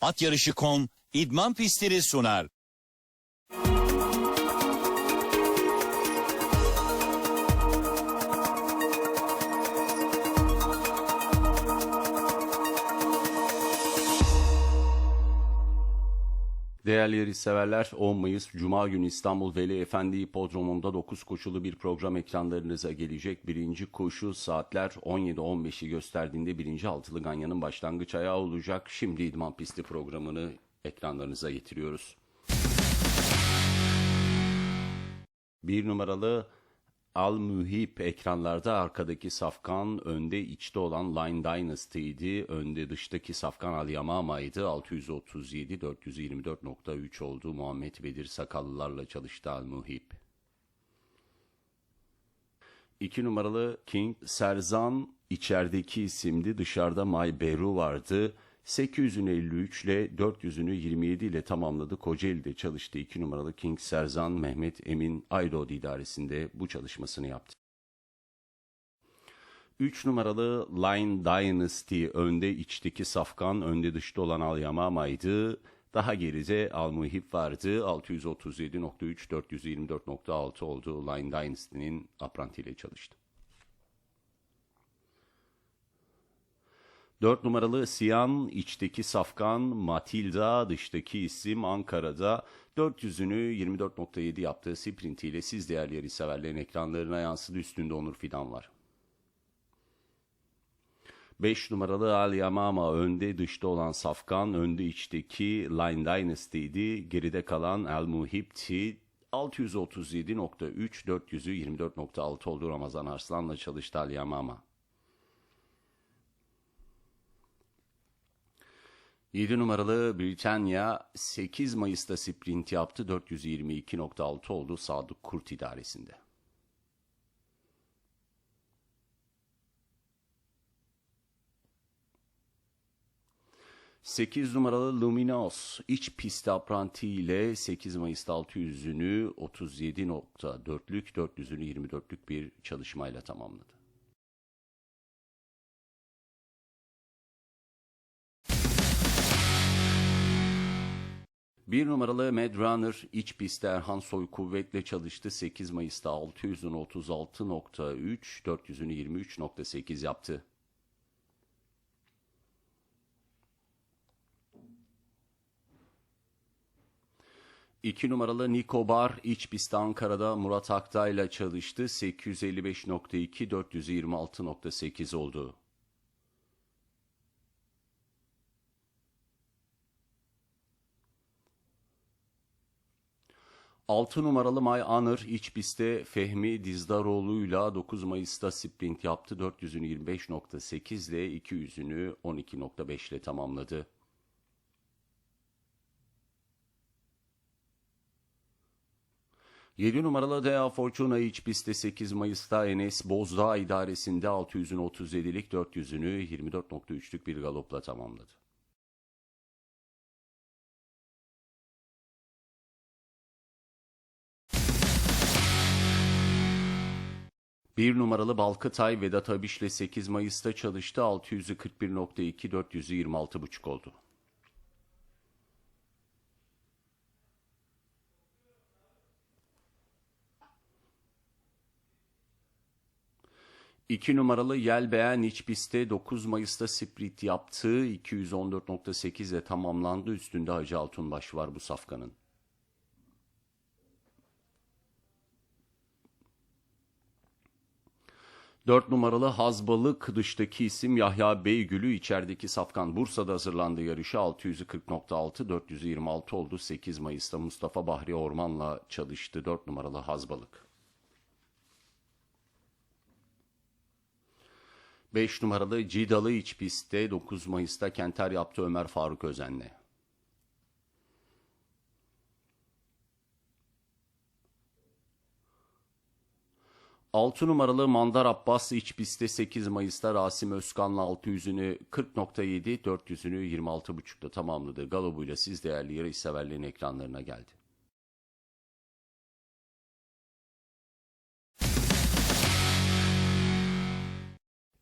At Yarışı.com idman pistleri sunar. Değerli yarışseverler 10 Mayıs Cuma günü İstanbul Veli Efendi Hipodromu'nda 9 koşulu bir program ekranlarınıza gelecek. Birinci koşu saatler 17.15'i gösterdiğinde birinci altılı Ganyan'ın başlangıç ayağı olacak. Şimdi idman pisti programını ekranlarınıza getiriyoruz. Bir numaralı Al Muhip ekranlarda arkadaki safkan önde içte olan Line Dynasty'ydi. Önde dıştaki safkan Al Yamama'ydı. 637 424.3 oldu. Muhammed Bedir Sakallılarla çalıştı Al Muhip. 2 numaralı King Serzan içerideki isimdi. Dışarıda May Beru vardı. 853 ile 400'ünü 27 ile tamamladı. Kocaeli'de çalıştı. 2 numaralı King Serzan Mehmet Emin Ayrod idaresinde bu çalışmasını yaptı. 3 numaralı Line Dynasty önde içteki Safkan, önde dışta olan Al Yamama'ydı. Daha geride Al Muhib vardı. 637.3, 424.6 oldu. Line Dynasty'nin apranti çalıştı. 4 numaralı Siyan, içteki Safkan, Matilda, dıştaki isim Ankara'da 400'ünü 24.7 yaptığı sprintiyle siz değerli yarış severlerin ekranlarına yansıdı. Üstünde Onur Fidan var. 5 numaralı Al Yamama önde dışta olan Safkan, önde içteki Line Dynasty'di. Geride kalan El Muhip'ti. 637.3, 400'ü 24.6 oldu Ramazan Arslan'la çalıştı Al Yamama. 7 numaralı Britanya 8 Mayıs'ta sprint yaptı. 422.6 oldu Sadık Kurt idaresinde. Sekiz numaralı Luminos iç pist apranti ile 8 Mayıs'ta 600'ünü 37.4'lük 400'ünü 24'lük bir çalışmayla tamamladı. Bir numaralı Mad Runner iç pistte Erhan Soy kuvvetle çalıştı. 8 Mayıs'ta 600'ünü 36.3, 400'ünü 23.8 yaptı. İki numaralı Niko Bar iç pistte Ankara'da Murat Aktay çalıştı. 855.2, 426.8 oldu. 6 numaralı May Anır iç pistte Fehmi Dizdaroğlu'yla 9 Mayıs'ta sprint yaptı. 400'ünü 25.8 ile 200'ünü 12.5 ile tamamladı. Yedi numaralı Dea Fortuna iç pistte 8 Mayıs'ta Enes Bozdağ idaresinde 600'ünü 37'lik 400'ünü 24.3'lük bir galopla tamamladı. Bir numaralı Balkıtay Vedat Abiş'le 8 Mayıs'ta çalıştı. 600'ü 41.2, 400'ü 26.5 oldu. İki numaralı Yelbeğen iç pistte 9 Mayıs'ta sprint yaptı. 214.8 ile tamamlandı. Üstünde Hacı Altunbaş var bu safkanın. 4 numaralı Hazbalık dıştaki isim Yahya Beygül'ü içerideki Safkan Bursa'da hazırlandı yarışı 640.6 426 oldu 8 Mayıs'ta Mustafa Bahri Orman'la çalıştı 4 numaralı Hazbalık. 5 numaralı Cidalı iç pistte 9 Mayıs'ta Kenter yaptı Ömer Faruk Özen'le. 6 numaralı Mandar Abbas iç pistte 8 Mayıs'ta Rasim Özkan'la 600'ünü 40.7, 400'ünü 26.5'da tamamladı. Galobuyla siz değerli yarış severlerin ekranlarına geldi.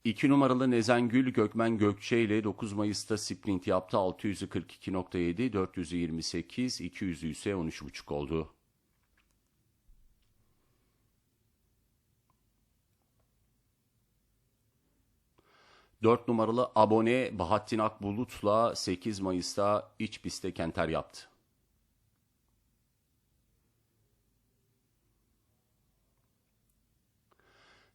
2 numaralı Nezengül Gökmen Gökçe ile 9 Mayıs'ta sprint yaptı. 600'ü 42.7, 400'ü 28, 200'ü ise 13.5 oldu. Dört numaralı abone Bahattin Akbulut'la 8 Mayıs'ta iç pistte kenter yaptı.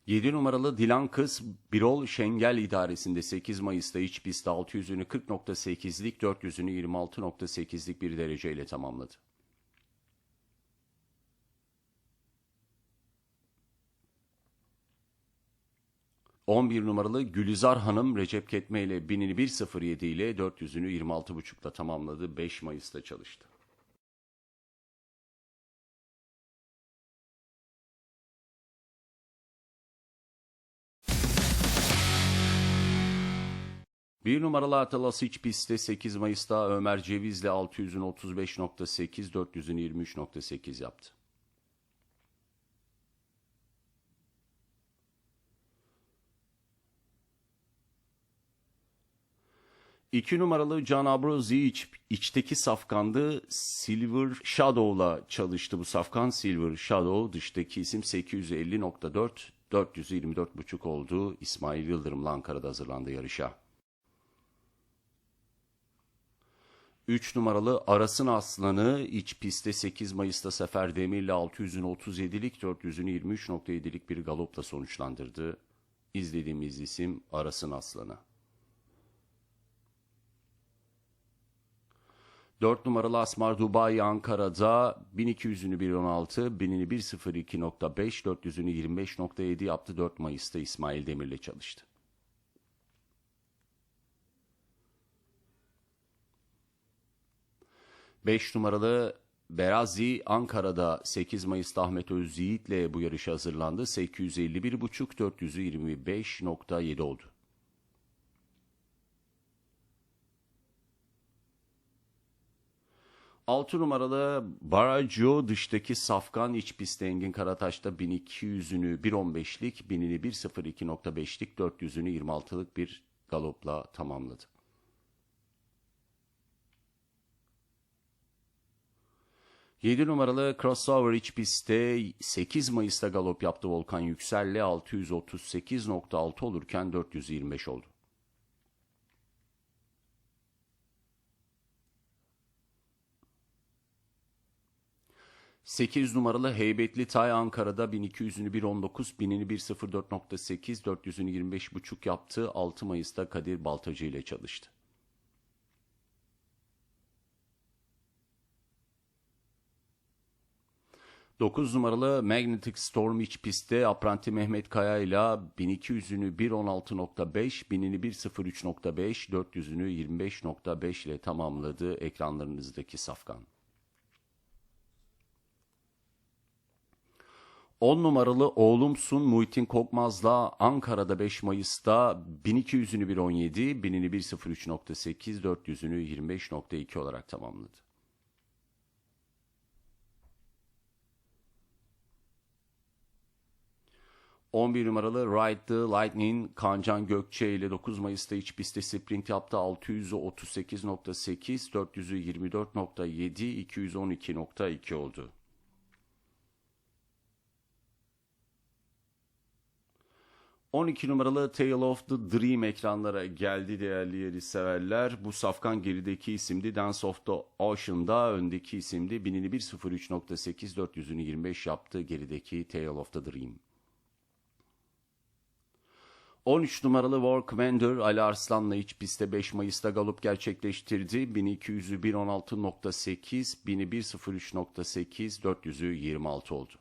7 numaralı Dilan Kız Birol Şengel idaresinde 8 Mayıs'ta iç pistte 600'ünü 40.8'lik 400'ünü 26.8'lik bir dereceyle tamamladı. ...11 numaralı Gülizar Hanım Recep Ketme ile 1000'ini 1.07 ile 400'ünü 26.5'la tamamladı. 5 Mayıs'ta çalıştı. Bir numaralı Atalas iç pistte 8 Mayıs'ta Ömer Ceviz'le 600'ün 35.8, 400'ün 23.8 yaptı. İki numaralı Can Abrozi iç, içteki safkandı. Silver Shadow'la çalıştı bu safkan. Silver Shadow dıştaki isim 850.4, 424.5 oldu. İsmail Yıldırım'la Ankara'da hazırlandı yarışa. 3 numaralı Arasın Aslanı iç pistte 8 Mayıs'ta Sefer Demir'le 600'ün 37'lik 400'ün 23.7'lik bir galopla sonuçlandırdı. İzlediğimiz isim Arasın Aslanı. 4 numaralı Asmar Dubai Ankara'da 1200'ünü 1.16, 1000'ini 1.02.5, 400'ünü 25.7 yaptı. 4 Mayıs'ta İsmail Demir'le çalıştı. 5 numaralı Berazi Ankara'da 8 Mayıs'ta Ahmet Özyiğit ile bu yarışa hazırlandı. 851.5 400'ü 25.7 oldu. Altı numaralı Barajo dıştaki Safkan iç pistte Engin Karataş'ta 1200'ünü 1.15'lik, 1000'ini 1.02.5'lik, 400'ünü 26'lık bir galopla tamamladı. 7 numaralı crossover iç pistte 8 Mayıs'ta galop yaptı Volkan Yüksel'le 638.6 olurken 425 oldu. Sekiz numaralı Heybetli Tay Ankara'da 1200'ünü 1.19, 1000'ini 1.04.8, 400'ünü 25.5 yaptı. 6 Mayıs'ta Kadir Baltacı ile çalıştı. 9 numaralı Magnetic Storm iç pistte Apranti Mehmet Kaya ile 1200'ünü 1.16.5, 1000'ini 1.03.5, 400'ünü 25.5 ile tamamladı ekranlarınızdaki safkan. 10 numaralı Oğlumsun Muhittin Kokmaz'la Ankara'da 5 Mayıs'ta 1200'ünü 1.17, 1000'ini 1.03.8, 400'ünü 25.2 olarak tamamladı. 11 numaralı Ride the Lightning Kancan Gökçe ile 9 Mayıs'ta iç pistte sprint yaptı. 600'ü 38.8, 400'ü 24.7, 212.2 oldu. ...12 numaralı Tale of the Dream ekranlara geldi değerli yeri severler. Bu safkan gerideki isimdi Dance of the Ocean'da öndeki isimdi. 1000'ini 1.03.8, 400'ünü 25 yaptı gerideki Tale of the Dream. 13 numaralı War Commander Ali Arslan'la iç pistte 5 Mayıs'ta galop gerçekleştirdi. 1200'ü 1.16.8, 1000'i 1.03.8, 400'ü 26 oldu.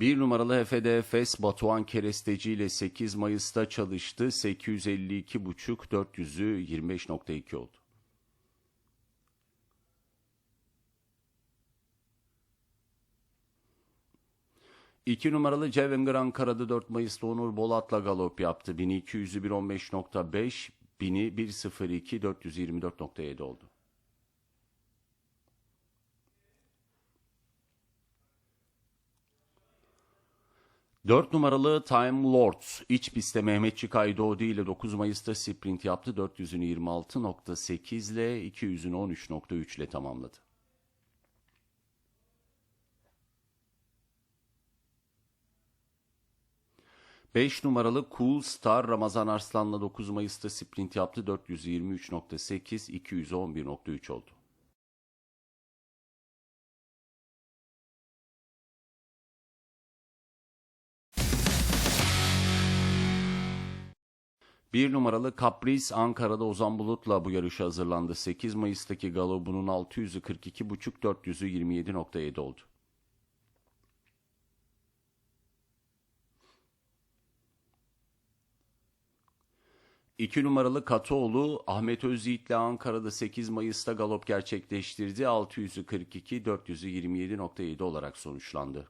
Bir numaralı HFDFS Batuhan Keresteci ile 8 Mayıs'ta çalıştı. 852.5, 400'ü 25.2 oldu. 2 numaralı Cevenger Ankara'da 4 Mayıs'ta Onur Bolat'la galop yaptı. 1200'ü 1.15.5, 1000'i 1.02, 424.7 oldu. 4 numaralı Time Lord iç pistte Mehmetçik Aydoğdu ile 9 Mayıs'ta sprint yaptı. 400'ünü 26.8 ile 200'ünü 13.3 ile tamamladı. Beş numaralı Cool Star Ramazan Arslan'la 9 Mayıs'ta sprint yaptı. 423.8, 211.3 oldu. Bir numaralı Caprice Ankara'da Ozan Bulut'la bu yarışa hazırlandı. 8 Mayıs'taki galobunun 600'ü 42.5, 400'ü 27.7 oldu. İki numaralı Katoğlu Ahmet Özyiğit'le Ankara'da 8 Mayıs'ta galop gerçekleştirdi. 600'ü 42, 400'ü 27.7 olarak sonuçlandı.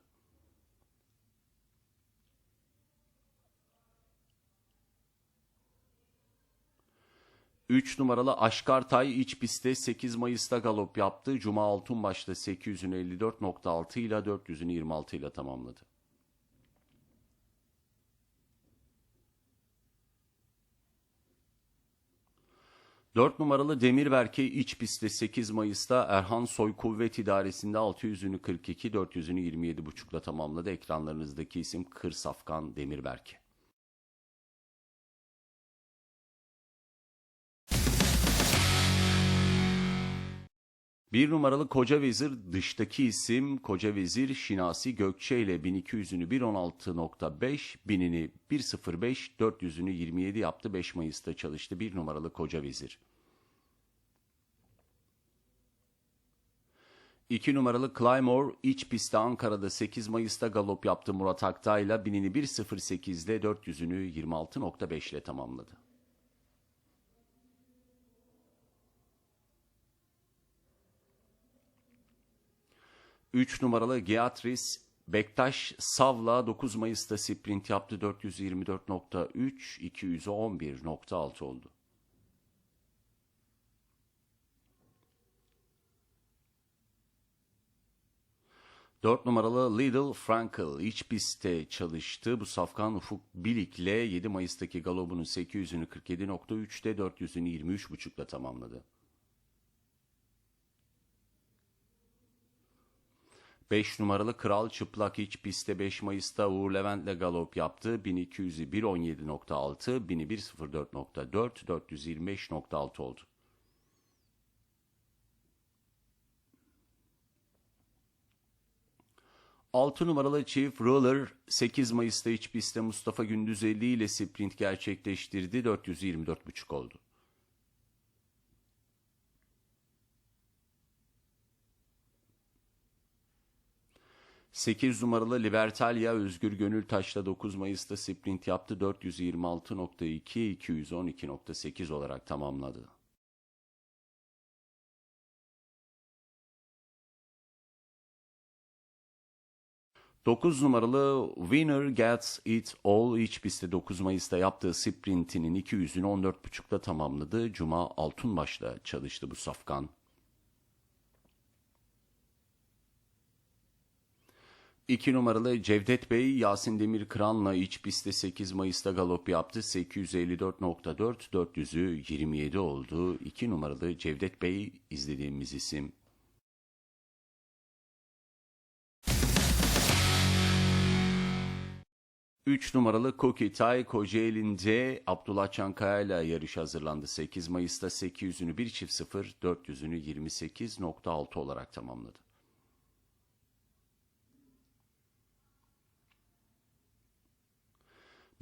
3 numaralı Aşkartay iç pistte 8 Mayıs'ta galop yaptı. Cuma Altunbaş'ta 800'ünü 54.6 ile 400'ünü 26 ile tamamladı. Dört numaralı Demirberke iç pistte 8 Mayıs'ta Erhan Soy Kuvvet İdaresi'nde 600'ünü 42, 400'ünü 27.5'la tamamladı. Ekranlarınızdaki isim Kır Safkan Demirberke. Bir numaralı Koca Vezir dıştaki isim Koca Vezir Şinasi Gökçe ile 1200'ünü 1.16.5, 1000'ini 1.05, 400'ünü 27 yaptı. 5 Mayıs'ta çalıştı. Bir numaralı Koca Vezir. 2 numaralı Claymore iç pistte Ankara'da 8 Mayıs'ta galop yaptı Murat Aktay ile 1000'ini 1.08 ile 400'ünü 26.5 ile tamamladı. 3 numaralı Geatris Bektaş Savla 9 Mayıs'ta sprint yaptı 424.3 211.6 oldu. Dört numaralı Lidl Frankel iç pistte çalıştı. Bu safkan Ufuk Bilik'le 7 Mayıs'taki galobunun 800'ünü 47.3'te 400'ünü 23.5'la tamamladı. 5 numaralı Kral Çıplak iç pistte 5 Mayıs'ta Uğur Levent'le galop yaptı. 1200'ü 1.17.6, 1000'i 1.04.4, 425.6 oldu. Altı numaralı Chief Ruler 8 Mayıs'ta iç pistte Mustafa Gündüzeli ile sprint gerçekleştirdi. 424.5 oldu. 8 numaralı Libertalia Özgür Gönül Taş'la 9 Mayıs'ta sprint yaptı. 426.2, 212.8 olarak tamamladı. Dokuz numaralı Winner Gets It All iç pistte 9 Mayıs'ta yaptığı sprintinin 200'ünü 14.5'da tamamladı. Cuma Altunbaş'la çalıştı bu safkan. 2 numaralı Cevdet Bey Yasin Demir Kıran'la iç pistte 8 Mayıs'ta galop yaptı. 854.4 400'ü 27 oldu. 2 numaralı Cevdet Bey izlediğimiz isim. Üç numaralı Kokitay Kocaeli'nde Abdullah Çankaya ile yarış hazırlandı. 8 Mayıs'ta 800'ünü 1 çift 0, 400'ünü 28.6 olarak tamamladı.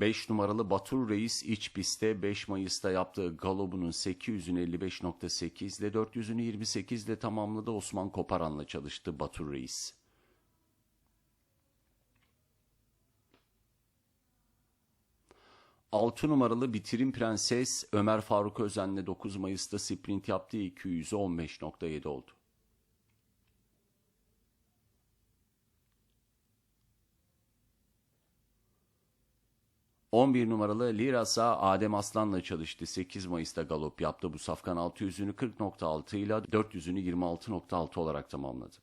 5 numaralı Batur Reis iç pistte 5 Mayıs'ta yaptığı galobunun 800'ünü 55.8 ile 400'ünü 28 ile tamamladı. Osman Koparan'la çalıştı Batur Reis. Altı numaralı Bitirim Prenses Ömer Faruk Özen'le 9 Mayıs'ta sprint yaptığı 200'ü 15.7 oldu. 11 numaralı Lirasa Adem Aslan'la çalıştı. 8 Mayıs'ta galop yaptı. Bu safkan 600'ünü 40.6 ile 400'ünü 26.6 olarak tamamladı.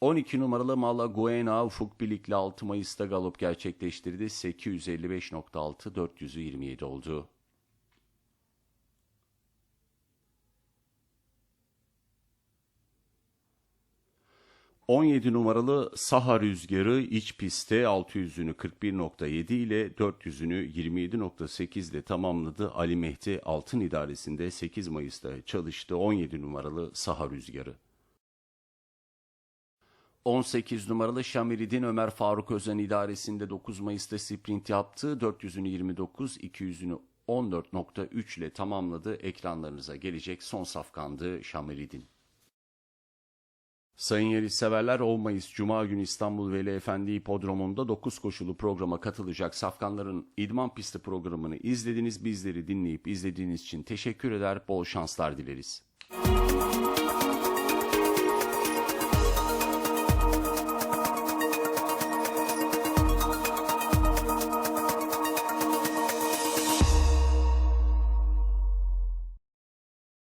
...12 numaralı Malla Guena Ufuk Bilik'le 6 Mayıs'ta galop gerçekleştirdi. 855.6, 427 oldu. ...17 numaralı Saha Rüzgarı iç pistte 600'ünü 41.7 ile 400'ünü 27.8 ile tamamladı. Ali Mehdi Altın İdaresi'nde 8 Mayıs'ta çalıştı 17 numaralı Saha Rüzgarı. 18 numaralı Şamiridin Ömer Faruk Özen idaresinde 9 Mayıs'ta sprint yaptı. 400'ünü 29, 200'ünü 14.3 ile tamamladı. Ekranlarınıza gelecek son safkandı Şamiridin. Sayın yarışseverler 10 Mayıs Cuma günü İstanbul Veli Efendi Hipodromu'nda 9 koşulu programa katılacak safkanların idman pisti programını izlediniz. Bizleri dinleyip izlediğiniz için teşekkür eder, bol şanslar dileriz.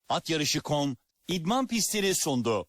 At yarışı.com idman pistleri sundu.